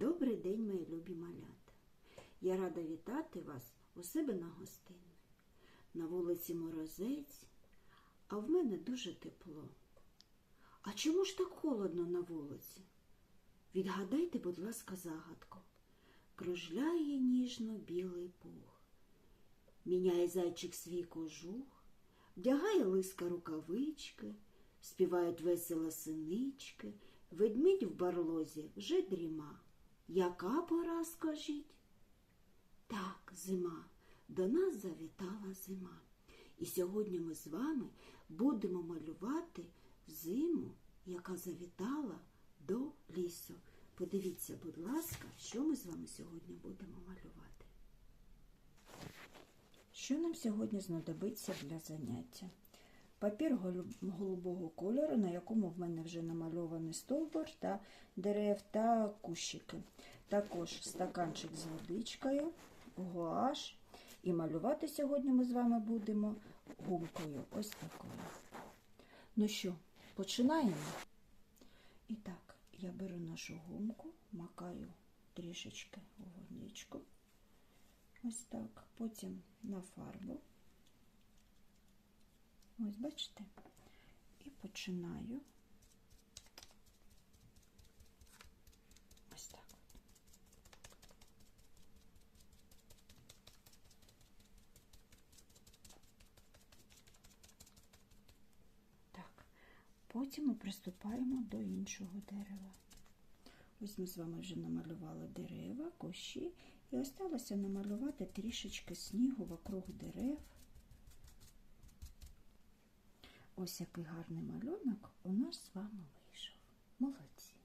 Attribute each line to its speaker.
Speaker 1: Добрий день, мої любі малята. Я рада вітати вас у себе на гостині. На вулиці морозець, а в мене дуже тепло. А чому ж так холодно на вулиці? Відгадайте, будь ласка, загадку. Кружляє ніжно білий пух. Міняє зайчик свій кожух, вдягає лиска рукавички, співають весело синички, ведмідь в барлозі вже дріма. Яка пора, скажіть? Так, зима, до нас завітала зима. І сьогодні ми з вами будемо малювати зиму, яка завітала до лісу. Подивіться, будь ласка, що ми з вами сьогодні будемо малювати. Що нам сьогодні знадобиться для заняття? Папір голубого кольору, на якому в мене вже намальований стовбур та дерев та кущики. Також стаканчик з водичкою, гуаш. І малювати сьогодні ми з вами будемо гумкою. Ось такою. Ну що, починаємо? І так, я беру нашу гумку, макаю трішечки у водичку. Ось так. Потім на фарбу. Ось бачите? І починаю. Ось так. Так. Потім ми приступаємо до іншого дерева. Ось ми з вами вже намалювали дерева, кущі, і осталося намалювати трішечки снігу вокруг дерев. Ось який гарний малюнок у нас з вами вийшов. Молодці!